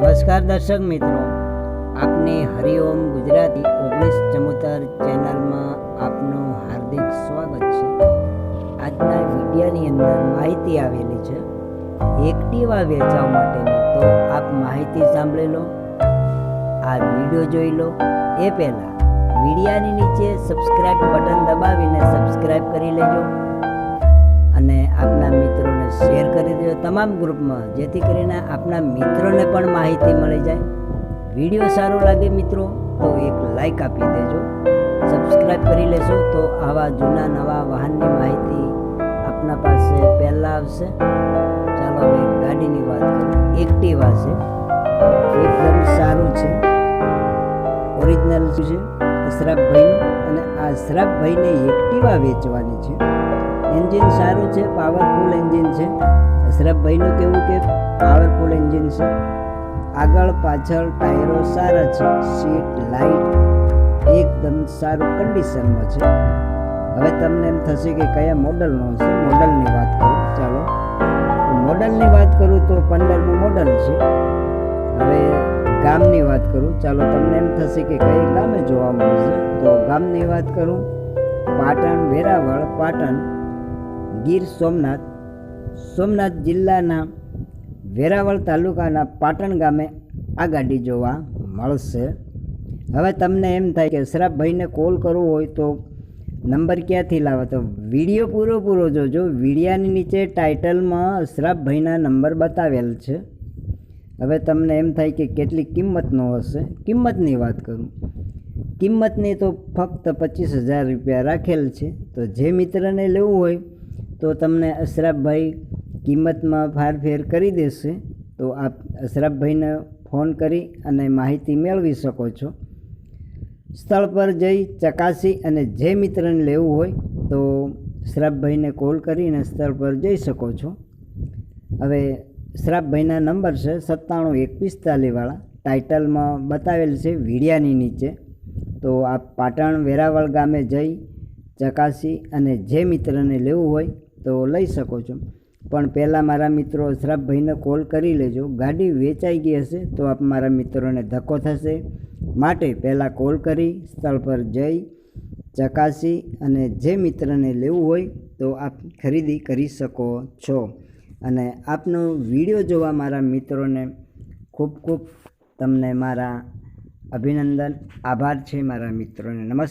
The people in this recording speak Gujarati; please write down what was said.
નમસ્કાર દર્શક મિત્રો. આપની હરિઓમ ગુજરાતી ઓગણીસ ચમોતર ચેનલમાં આપનું હાર્દિક સ્વાગત છે. આજના વિડીયોની અંદર માહિતી આવેલી છે. એક્ટિવા વેચવા માટેની તો આપ માહિતી સાંભળી લો. આ વીડિયો જોઈ લો. એ પહેલાં વિડીયાની નીચે સબસ્ક્રાઇબ બટન દબાવીને સબસ્ક્રાઇબ કરી લેજો. અને આપના દેજો તમામ ગ્રુપમાં જેથી કરીને આપના મિત્રોને પણ માહિતી મળી જાય. વીડિયો સારો લાગે મિત્રો, તો એક લાઈક આપી દેજો. સબસ્ક્રાઇબ કરી લેશો તો આવા જૂના નવા વાહનની માહિતી આપના પાસે પહેલાં આવશે. ચાલો હવે ગાડીની વાત કરીએ એક્ટિવા છે. એકદમ સારું છે. ઓરિજિનલ છે. અશરફભાઈનું અને આ અશરફભાઈને એક્ટિવા વેચવાની છે. એન્જિન સારું છે પાવરફુલ એન્જિન છે. અશરફભાઈનું કેવું કે પાવરફુલ એન્જિન છે. આગળ પાછળ ટાયરો સારા છે. સીટ લાઇટ એકદમ સારું કન્ડિશનમાં છે. હવે તમને એમ થશે કે કયા મોડલનો છે? મોડલની વાત કરું. ચાલો. મોડલની વાત કરું તો પંદરમું મોડલ છે. હવે ગામની વાત કરું. ચાલો, તમને એમ થશે કે કઈ ગામે જોવા મળશે તો ગામની વાત કરું. પાટણ, વેરાવળ, પાટણ, ગીર સોમનાથ સોમનાથ જિલ્લાના વેરાવળ તાલુકાના પાટણ ગામે આ ગાડી જોવા મળશે. હવે તમને એમ થાય કે શરાબભાઈને કોલ કરવો હોય તો નંબર ક્યાંથી લાવો? તો વીડિયો પૂરો પૂરો જોજો. વિડીયાની નીચે ટાઇટલમાં અશરાફભાઈના નંબર બતાવેલ છે. હવે તમને એમ થાય કે કેટલી કિંમતનો હશે? કિંમતની વાત કરું. કિંમતની તો ફક્ત પચીસ હજાર રૂપિયા રાખેલ છે. તો જે મિત્રને લેવું હોય તો તમને અશરફભાઈ કિંમતમાં ફારફેર કરી દેશે. તો આપ અશરફભાઈને ફોન કરી અને માહિતી મેળવી શકો છો. સ્થળ પર જઈ ચકાસી અને જે મિત્રને લેવું હોય તો શ્રાપભાઈને કોલ કરીને સ્થળ પર જઈ શકો છો. હવે શ્રાપભાઈના નંબર છે સત્તાણું એક પિસ્તાલીસવાળા ટાઇટલમાં બતાવેલ છે વીડિયાની નીચે. તો આપ પાટણ વેરાવળ ગામે જઈ ચકાસી અને જે મિત્રને લેવું હોય તો લઈ શકો છો. પણ પહેલાં મારા મિત્રો શ્રાપભાઈને કોલ કરી લેજો. ગાડી વેચાઈ ગઈ હશે તો આપ મારા મિત્રોને ધક્કો થશે. માટે પહેલાં કોલ કરી, સ્થળ પર જઈ, ચકાસી અને જે મિત્રને લેવું હોય તો આપ ખરીદી કરી શકો છો. અને આપનો વીડિયો જોવા મારા મિત્રોને ખૂબ ખૂબ તમને મારા અભિનંદન. આભાર છે મારા મિત્રોને. નમસ્કાર.